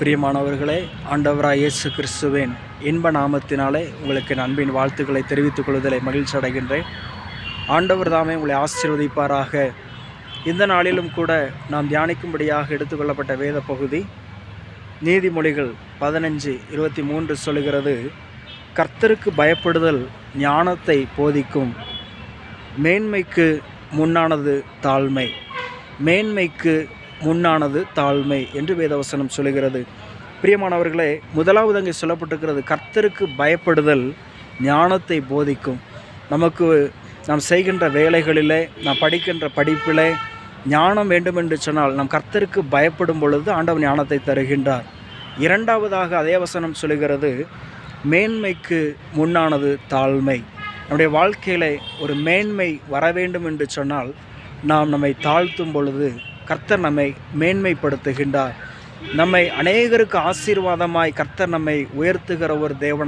பிரியமானவர்களே ஆண்டவராய் இயேசு கிறிஸ்துவின் இன்ப நாமத்தினாலே உங்களுக்கு என் அன்பின் வாழ்த்துக்களை தெரிவித்துக் கொள்வதில் மகிழ்ச்சி அடைகின்றேன். ஆண்டவர் தாமே உங்களை ஆசீர்வதிப்பாராக. இந்த நாளிலும் கூட நாம் தியானிக்கும்படியாக எடுத்துக்கொள்ளப்பட்ட வேத பகுதி நீதிமொழிகள் பதினஞ்சு இருபத்தி மூன்று சொல்லுகிறது கர்த்தருக்கு பயப்படுதல் ஞானத்தை போதிக்கும். மேன்மைக்கு முன்னானது தாழ்மை. மேன்மைக்கு முன்னானது தாழ்மை என்று வேதவசனம் சொல்லுகிறது. பிரியமானவர்களே முதலாவது அங்கே சொல்லப்பட்டிருக்கிறது கர்த்தருக்கு பயப்படுதல் ஞானத்தை போதிக்கும். நமக்கு நாம் செய்கின்ற வேலைகளிலே நாம் படிக்கின்ற படிப்பிலே ஞானம் வேண்டும் என்று சொன்னால் நாம் கர்த்தருக்கு பயப்படும் பொழுது ஆண்டவன் ஞானத்தை தருகின்றார். இரண்டாவதாக அதே வசனம் சொல்லுகிறது மேன்மைக்கு முன்னானது தாழ்மை. நம்முடைய வாழ்க்கையிலே ஒரு மேன்மை வர வேண்டும் என்று சொன்னால் நாம் நம்மை தாழ்த்தும் பொழுது கர்த்தர் நம்மை மேன்மைப்படுத்துகின்றார். நம்மை அநேகருக்கு ஆசீர்வாதமாய் கர்த்தர் நம்மை உயர்த்துகிற ஒரு தேவன்